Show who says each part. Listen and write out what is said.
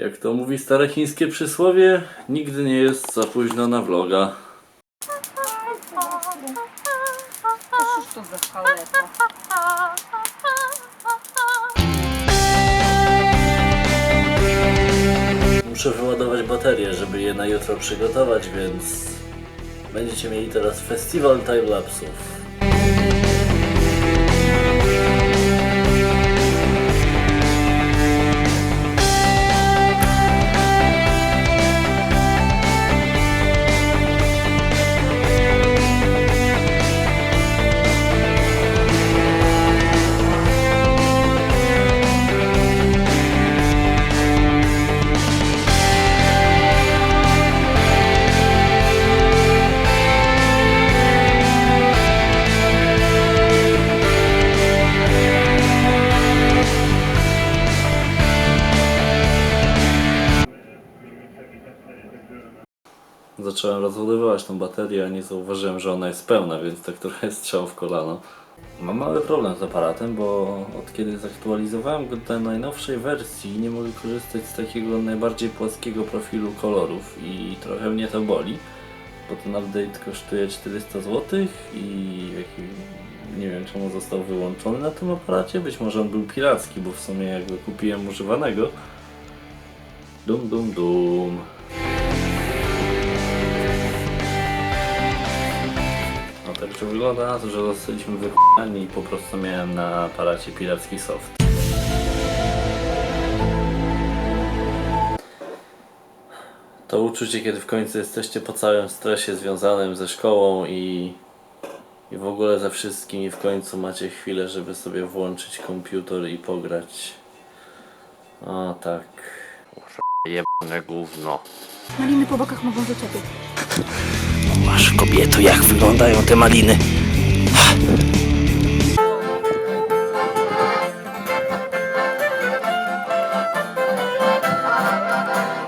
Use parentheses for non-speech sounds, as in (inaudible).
Speaker 1: Jak to mówi stare chińskie przysłowie, nigdy nie jest za późno na vloga. Muszę wyładować baterie, żeby je na jutro przygotować, więc będziecie mieli teraz festiwal timelapsów. Zacząłem rozładowywać tą baterię, a nie zauważyłem, że ona jest pełna, więc tak trochę (laughs) strzał w kolano. Mam mały problem z aparatem, bo od kiedy zaktualizowałem go do najnowszej wersji, nie mogę korzystać z takiego najbardziej płaskiego profilu kolorów i trochę mnie to boli, bo ten update kosztuje 400 zł i nie wiem czemu został wyłączony na tym aparacie, być może on był piracki, bo w sumie jak go kupiłem używanego, dum dum dum. Także wygląda na to, że zostaliśmy wychowani i po prostu miałem na aparacie piracki soft. To uczucie, kiedy w końcu jesteście po całym stresie związanym ze szkołą i, i w ogóle ze wszystkim i w końcu macie chwilę, żeby sobie włączyć komputer i pograć. O tak. Jebane gówno.
Speaker 2: Maliny po bokach mogą zaczepić.
Speaker 1: Masz kobieto, jak wyglądają te maliny.